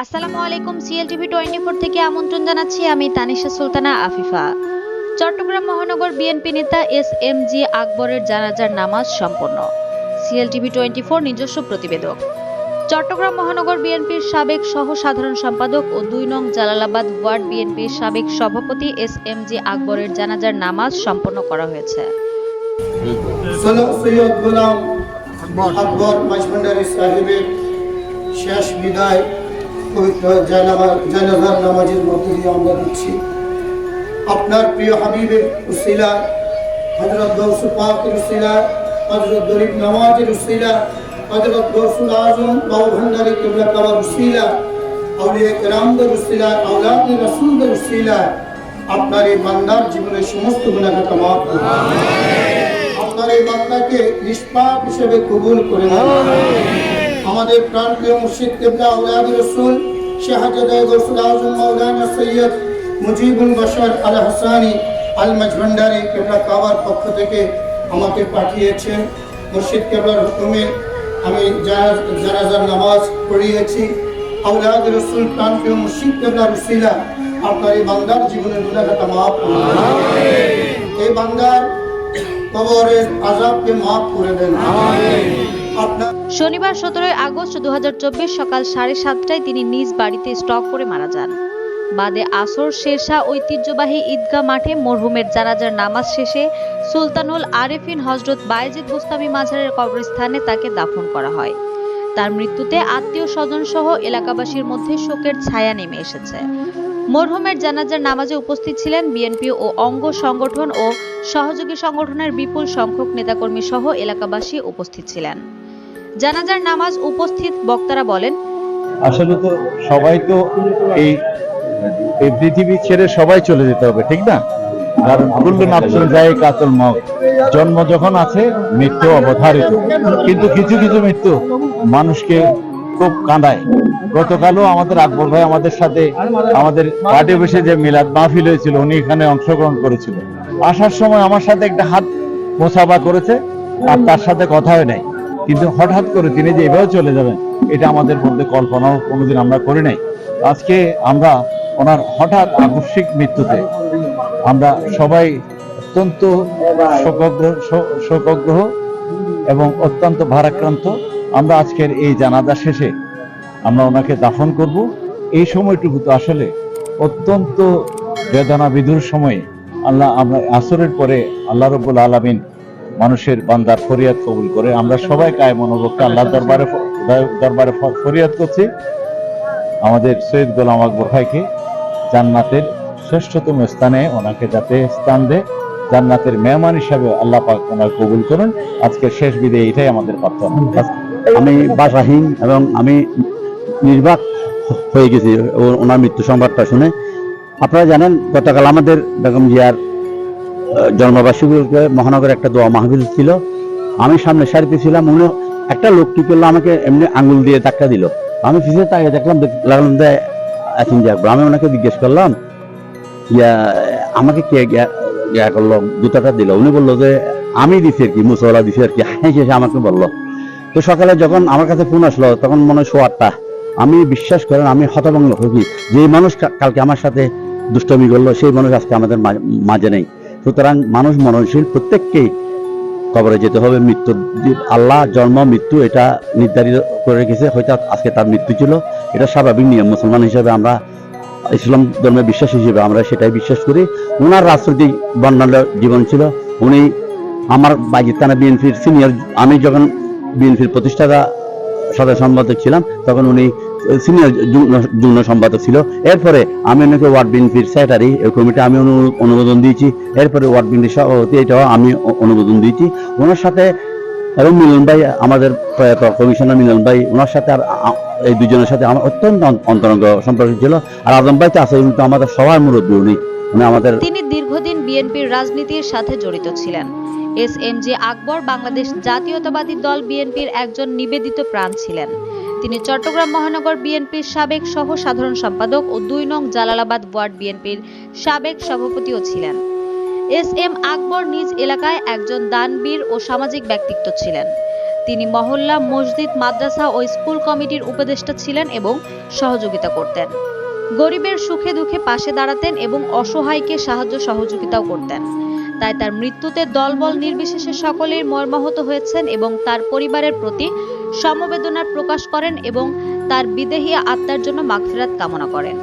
আসসালামু আলাইকুম CLTV twenty four থেকে আমন্ত্রণ জানাচ্ছি আমি তানিশা সুলতানা আফিফা। চট্টগ্রাম মহানগর বিএনপি নেতা এস এম জি আকবরের জানাজার নামাজ সম্পন্ন। সিএলটিভি টোয়েন্টি ফোর নিজস্ব প্রতিবেদক। চট্টগ্রাম মহানগর বিএনপির সাবেক সহ সাধারণ সম্পাদক ও দুই নং জালালাবাদ ওয়ার্ড বিএনপির সাবেক সভাপতি এস এম জি আকবরের জানাজার নামাজ সম্পন্ন করা হয়েছে। শেষ বিদায়। জায়নামা- নামাজের মধ্যে দিয়ে আমরা দিচ্ছি। আপনার প্রিয় হাবিবের উসিলা হজরত গৌসু পাকের উসিলা হজরত গরিব নামাজের উসিলা হজরত গৌসুল আজম বাবু ভান্ডারি কেবলা কাবার উসিলা আপনার এই বান্দার জীবনের সমস্ত আপনার এই বান্দাকে নিষ্পাপ হিসেবে কবুল করে নেন। আমাদের প্রাণপ্রিয় মুর্শিদ কেবলা আউলাদ রসুল শাহজাদা গৌসুল আজম মাওলানা সৈয়দ মুজিবুল বশর আল হাসানি আল মজভন্ডারি কেবলা কাবার পক্ষ থেকে আমাকে পাঠিয়েছেন। মুর্শিদ কেবলার হুকুমে আমি জানাজ- জানাজার নামাজ পড়িয়েছি। আউলাদ রসুল প্রাণপ্রিয় মুর্শিদ কেবলা রসিলা আপনার এই বান্দার জীবনের গুণাখাতা মাফ এই বান্দার কবরের আজাবকে মাফ করে দেন। আপনার শনিবার সতেরোই আগস্ট দু হাজার চব্বিশ সকাল সাড়ে সাতটায় তিনি নিজ বাড়িতে স্টক করে মারা যান। বাদে আসর, শেরশাহ ঐতিহ্যবাহী ঈদগাহ মাঠে মরহুমের জানাজার নামাজ শেষে সুলতানুল আরেফিন হজরত বায়েজিদ বুস্তামি মাঝারের কবরস্থানে তাকে দাফন করা হয়। তার মৃত্যুতে আত্মীয় স্বজন সহ এলাকাবাসীর মধ্যে শোকের ছায়া নেমে এসেছে। মরহুমের জানাজার নামাজে উপস্থিত ছিলেন বিএনপি ও অঙ্গ সংগঠন ও সহযোগী সংগঠনের বিপুল সংখ্যক নেতাকর্মী সহ এলাকাবাসী উপস্থিত ছিলেন। জানাজার নামাজ উপস্থিত বক্তারা বলেন, আসলে তো সবাই তো এই এই পৃথিবী ছেড়ে সবাই চলে যেতে হবে, ঠিক না? কারণ কুল্লু নাফসুন যায় কাতল মগ জন্ম যখন আছে, মৃত্যু অবধারিত। কিন্তু কিছু কিছু মৃত্যু মানুষকে খুব কাঁদায়। গতকালও আমাদের আকবর ভাই আমাদের সাথে আমাদের পার্টি বসে যে মিলাদ মাহফিল হয়েছিল, উনি এখানে অংশগ্রহণ করেছিল। আসার সময় আমার সাথে একটা হাত মোসাফা করেছে, আর তার সাথে কথা হয় নাই। কিন্তু হঠাৎ করে তিনি যে এভাবে চলে যাবেন, এটা আমাদের মধ্যে কল্পনাও কোনোদিন আমরা করি নাই। আজকে আমরা ওনার হঠাৎ আকস্মিক মৃত্যুতে আমরা সবাই অত্যন্ত শোকগ্রহ শোকগ্রহ এবং অত্যন্ত ভারাক্রান্ত। আমরা আজকের এই জানাজা শেষে আমরা ওনাকে দাফন করব। এই সময়টুকু তো আসলে অত্যন্ত বেদনা বিধুর সময়ে আল্লাহ আমরা আসরের পরে আল্লাহ রব্বুল আলমিন মানুষের বান্দার ফরিয়াদ কবুল করে। আমরা সবাই কায় মনোভক্ত আল্লাহ দরবারে দরবারে ফরিয়াদ করছি। আমাদের সৈয়দ গোলাম আকবর ভাইকে জান্নাতের শ্রেষ্ঠতম স্থানে ওনাকে যাতে স্থান দেয়, জান্নাতের মেহমান হিসাবে আল্লাহ পাক ওনার কবুল করুন। আজকে শেষ বিদায় এটাই আমাদের প্রার্থনা। আমি বাসাহীন এবং আমি নির্বাক হয়ে গেছি ওনার মৃত্যু সংবাদটা শুনে। আপনারা জানেন, গতকাল আমাদের বেগম জিয়ার জন্মবার্ষিকীতে মহানগরে একটা দোয়া মাহফিল ছিল। আমি সামনে সারিতে ছিলাম, উনি একটা লোক কি করল, আমাকে এমনি আঙ্গুল দিয়ে ধাক্কা দিল। আমি পিছিয়ে তাকে দেখলাম, দেখ- লাগলাম যে যে আকবর। আমি ওনাকে জিজ্ঞেস করলাম, ইয়া, আমাকে কে ইয়া করল, জুতাটা দিল? উনি বলল যে, আমি দিছি আর কি মুসলা দিছি আর কি। হেসে আমাকে বলল। তো সকালে যখন আমার কাছে ফোন আসলো, তখন মনে হয় আটটা আমি বিশ্বাস করেন, আমি হতভঙ্গ হই যে মানুষ কালকে আমার সাথে দুষ্টমি করল, সেই মানুষ আজকে আমাদের মাঝে নেই। সুতরাং মানুষ মননশীল প্রত্যেককেই কবরে যেতে হবে। মৃত্যু আল্লাহ, জন্ম, মৃত্যু, এটা নির্ধারিত করে রেখেছে। হয়তো আজকে তার মৃত্যু ছিল। এটা স্বাভাবিক নিয়ম। মুসলমান হিসেবে আমরা, ইসলাম ধর্মের বিশ্বাস হিসেবে আমরা সেটাই বিশ্বাস করি। ওনার রাজনৈতিক বর্ণাঢ্য জীবন ছিল। উনি আমার বাগিস্তানা বিএনপির সিনিয়র আমি যখন বিএনপির প্রতিষ্ঠাতা সাধারণ সম্পাদক ছিলাম, তখন উনি সিনিয়র যুগ্ম সম্পাদক ছিল। এরপরে আমি ওনাকে ওয়ার্ড বিএনপির সেক্রেটারি কমিটি আমি অনুমোদন দিয়েছি। এরপরে ওয়ার্ড বিএনপির সভাপতি এটাও আমি অনুমোদন দিয়েছি। ওনার সাথে এবং মিলন ভাই, আমাদের প্রয়াত কমিশনার মিলন ভাই, ওনার সাথে আর এই দুজনের সাথে আমার অত্যন্ত অন্তরঙ্গ সম্পর্ক ছিল। আর আজম ভাই তো আছে কিন্তু আমাদের সবার মুরব্বী, উনি আমাদের তিনি দীর্ঘদিন বিএনপির রাজনীতির সাথে জড়িত ছিলেন। S M G Akbar Bangladesh জাতীয়তাবাদী দল বিএনপির একজন নিবেদিত প্রাণ ছিলেন। তিনি চট্টগ্রাম মহানগর বিএনপির সাবেক সহ সাধারণ সম্পাদক ও দুই নং জালালাবাদ ওয়ার্ড বিএনপির সাবেক সভাপতিও ছিলেন। এস এম আকবর নিজ এলাকায় একজন দানবীর ও সামাজিক ব্যক্তিত্ব ছিলেন। তিনি মহল্লা, মসজিদ, মাদ্রাসা ও স্কুল কমিটির উপদেষ্টা ছিলেন এবং সহযোগিতা করতেন। গরিবের সুখে দুঃখে পাশে দাঁড়াতেন এবং অসহায়কে সাহায্য সহযোগিতাও করতেন। তাই তার মৃত্যুতে দলবল নির্বিশেষে সকলেই মর্মাহত হয়েছেন এবং তার পরিবারের প্রতি সমবেদনা প্রকাশ করেন এবং তার বিদেহী আত্মার জন্য মাগফিরাত কামনা করেন।